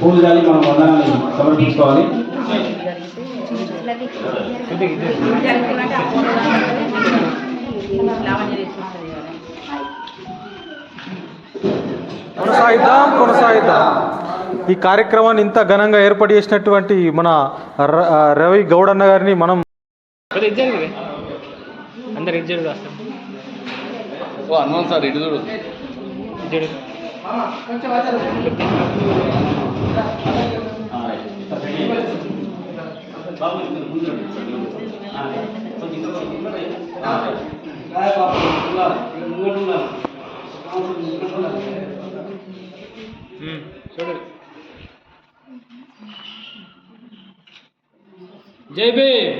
పూలు జాలి మనం వందనాన్ని సమర్పించుకోవాలి. కొనసాగిద్దాం కొనసాగిద్దాం. ఈ కార్యక్రమాన్ని ఇంత ఘనంగా ఏర్పాటు చేసినటువంటి మన రవి గౌడన్న గారిని మనం అందరు ఇచ్చారు కాస్త. ఓ హనుమాన్ సార్ ఇటు చూడు. ఇచ్చాడు చూడు జై భీమ్.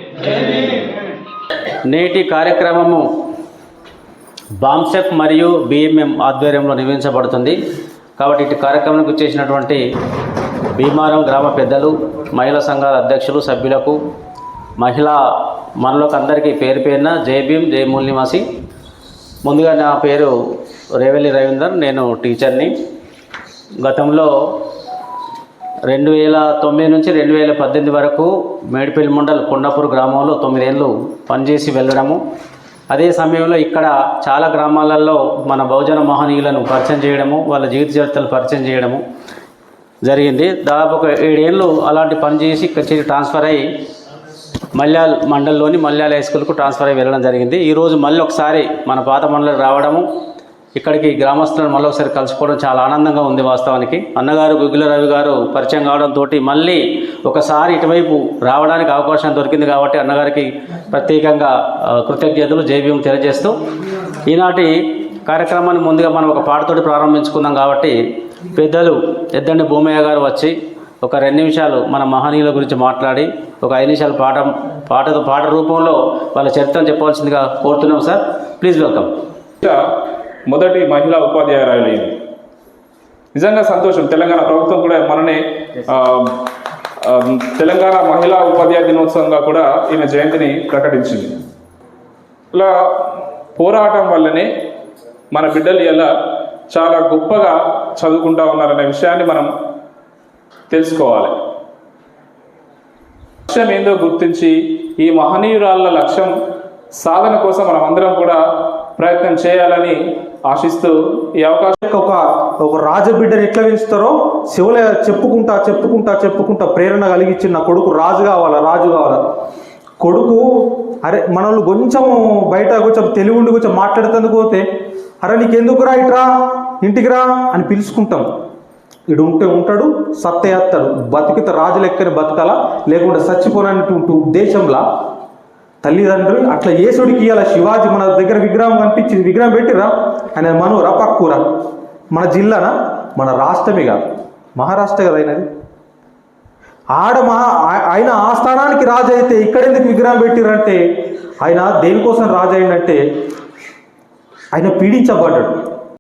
నేటి కార్యక్రమము బాంసెఫ్ మరియు బిఎంఎం ఆధ్వర్యంలో నిర్వహించబడుతుంది. కాబట్టి ఇటు కార్యక్రమానికి వచ్చేసినటువంటి భీమారం గ్రామ పెద్దలు మహిళా సంఘాల అధ్యక్షులు సభ్యులకు మహిళా మనలోకి అందరికీ పేరు పేరున జై భీమ్ జై మూల్ నివాసి ముందుగా నా పేరు రేవెల్లి రవీందర్ నేను టీచర్ని. గతంలో రెండు వేల తొమ్మిది నుంచి రెండు వేల పద్దెనిమిది వరకు మేడిపల్లి మండల్ కొండాపూర్ గ్రామంలో తొమ్మిదేళ్ళు పనిచేసి వెళ్ళడము. అదే సమయంలో ఇక్కడ చాలా గ్రామాలలో మన బహుజన మహనీయులను పరిచయం చేయడము వాళ్ళ జీవిత చరిత్రలు పరిచయం చేయడము జరిగింది. దాదాపు ఒక ఏడేళ్ళు అలాంటి పని చేసి ఇక్కడ ట్రాన్స్ఫర్ అయ్యి మల్యాల్ మండల్లోని మల్యాల హై స్కూల్కు ట్రాన్స్ఫర్ అయ్యి వెళ్ళడం జరిగింది. ఈరోజు మళ్ళీ ఒకసారి మన పాత మండలి రావడము ఇక్కడికి గ్రామస్తులను మళ్ళీ ఒకసారి కలుసుకోవడం చాలా ఆనందంగా ఉంది వాస్తవానికి. అన్నగారు గుగ్గుల రవి గారు పరిచయం కావడంతో మళ్ళీ ఒకసారి ఇటువైపు రావడానికి అవకాశం దొరికింది కాబట్టి అన్నగారికి ప్రత్యేకంగా కృతజ్ఞతలు జైవ్యం తెలియజేస్తూ ఈనాటి కార్యక్రమాన్ని ముందుగా మనం ఒక పాటతోటి ప్రారంభించుకుందాం కాబట్టి పెద్దలు ఎద్దండి భూమయ్య గారు వచ్చి ఒక రెండు నిమిషాలు మన మహనీయుల గురించి మాట్లాడి ఒక ఐదు నిమిషాలు పాట పాటతో పాట రూపంలో వాళ్ళ చరిత్రను చెప్పవలసిందిగా కోరుతున్నాం సార్. Please welcome. మొదటి మహిళా ఉపాధ్యాయురాలు నిజంగా సంతోషం. తెలంగాణ ప్రభుత్వం కూడా మననే తెలంగాణ మహిళా ఉపాధ్యాయ దినోత్సవంగా కూడా ఈమె జయంతిని ప్రకటించింది. ఇలా పోరాటం వల్లనే మన బిడ్డలు ఎలా చాలా గొప్పగా చదువుకుంటా ఉన్నారనే విషయాన్ని మనం తెలుసుకోవాలి. లక్ష్యం ఏందో గుర్తించి ఈ మహనీయురాళ్ళ లక్ష్యం సాధన కోసం మనం అందరం కూడా ప్రయత్నం చేయాలని ఆశిస్తూ ఈ అవకాశం ఒక ఒక రాజబిడ్డను ఎట్లా పెంచుతారో శివలే చెప్పుకుంటా చెప్పుకుంటా చెప్పుకుంటా ప్రేరణ కలిగించి నా కొడుకు రాజు కావాలా రాజు కావాలా? కొడుకు అరే మనల్ని కొంచెం బయట కొంచెం తెలివి ఉండి కొంచెం మాట్లాడుతుందుకు పోతే అరే నీకెందుకు రా ఇట్రా ఇంటికి రా అని పిలుచుకుంటాం. ఇడు ఉంటే ఉంటాడు సత్తేస్తాడు బతికిత రాజు లెక్కని బతకాల లేకుంటే చచ్చిపోనటువంటి ఉద్దేశంలా? తల్లిదండ్రులు అట్లా యేసుడికి ఇయ్యాల శివాజీ మన దగ్గర విగ్రహం కనిపించింది విగ్రహం పెట్టిరా ఆయన మనూరా పక్కూరా మన జిల్లానా? మన రాష్ట్రమే కాదు. మహారాష్ట్ర కదా అయినది ఆడ మా ఆయన ఆ స్థానానికి రాజు అయితే ఇక్కడ ఎందుకు విగ్రహం పెట్టిరంటే ఆయన దేనికోసం రాజు అయిందంటే ఆయన పీడించబడ్డాడు.